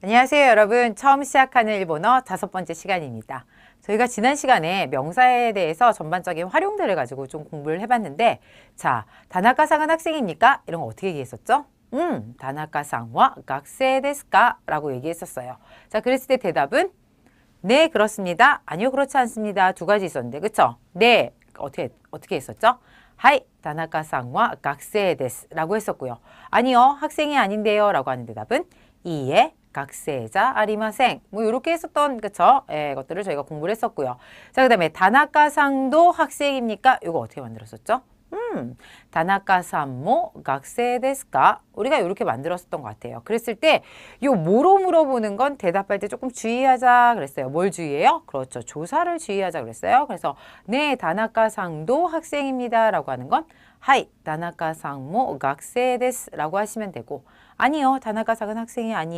안녕하세요, 여러분. 처음 시작하는 일본어 다섯 번째 시간입니다. 저희가 지난 시간에 명사에 대해서 전반적인 활용들을 가지고 좀 공부를 해봤는데, 자, 다나카상은 학생입니까? 이런 거 어떻게 얘기했었죠? 음, 다나카상와 각세 데스까? 라고 얘기했었어요. 자, 그랬을 때 대답은 네, 그렇습니다. 아니요, 그렇지 않습니다. 두 가지 있었는데, 그쵸? 네, 어떻게, 어떻게 했었죠? 하이, 다나카상와 각세 데스 라고 했었고요. 아니요, 학생이 아닌데요. 라고 하는 대답은 이에 각세자 아리마생 뭐 이렇게 했었던 그쵸 예, 것들을 저희가 공부를 했었고요. 자 그다음에 다나카상도 학생입니까? 이거 어떻게 만들었었죠? 음, 다나카산모 각세 데스까? 우리가 이렇게 만들었었던 것 같아요. 그랬을 때 요 뭐로 물어보는 건 대답할 때 조금 주의하자 그랬어요. 뭘 주의해요? 그렇죠. 조사를 주의하자 그랬어요. 그래서 네, 다나카상도 학생입니다 라고 하는 건 하이, 다나카상모 각세 데스라고 하시면 되고 아니요, 다나카상은 학생이 아니에요.